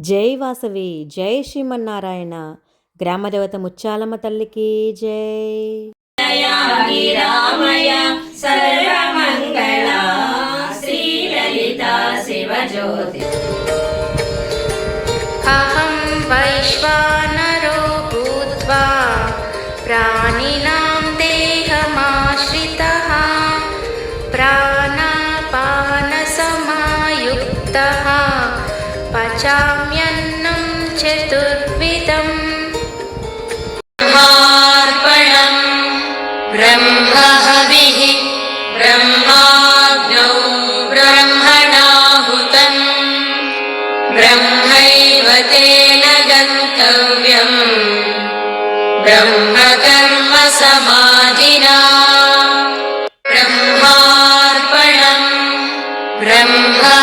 జై వాసవి జై శ్రీమన్నారాయణ. గ్రామదేవత ముచ్చాలమ్మ తల్లికి జై. రామయ శివజ్యోతి. అహం వైశ్వానరో భూత్వా. ప్రా पचाम्यन्नं चतुर्विधम्। ब्रह्मार्पणम्। ब्रह्महविः। ब्रह्माग्नौ ब्रह्मणाहुतम्। ब्रह्मैव तेन गन्तव्यम्। ब्रह्मकर्म समाधिना। ब्रह्मार्पणम्। ब्रह्महविः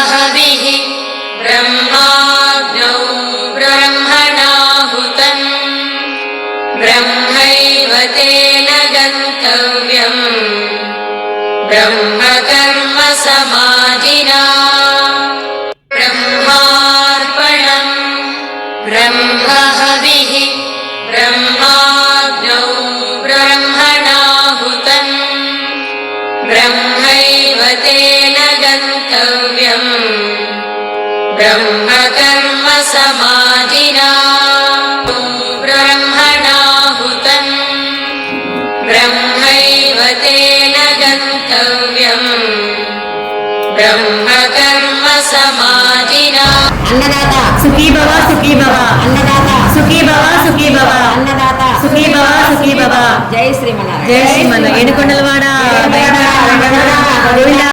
ब्रह्मकर्म समाधिना। ब्रह्मार्पणम्। ब्रह्महविः। ब्रह्माग्नौ ब्रह्मणाहुतम्। ब्रह्मैव तेन गन्तव्यम्। ब्रह्मकर्म समाधिना అన్నదాత సుఖీ భవ సుఖీ భవ అన్నదాత సుఖీ భవ సుఖీ భవ అన్నదాత సుఖీ భవ సుఖీ భవ జై శ్రీమన్నారాయణ జై శ్రీమన్న ఏడుకొండలవాడ గోవిందా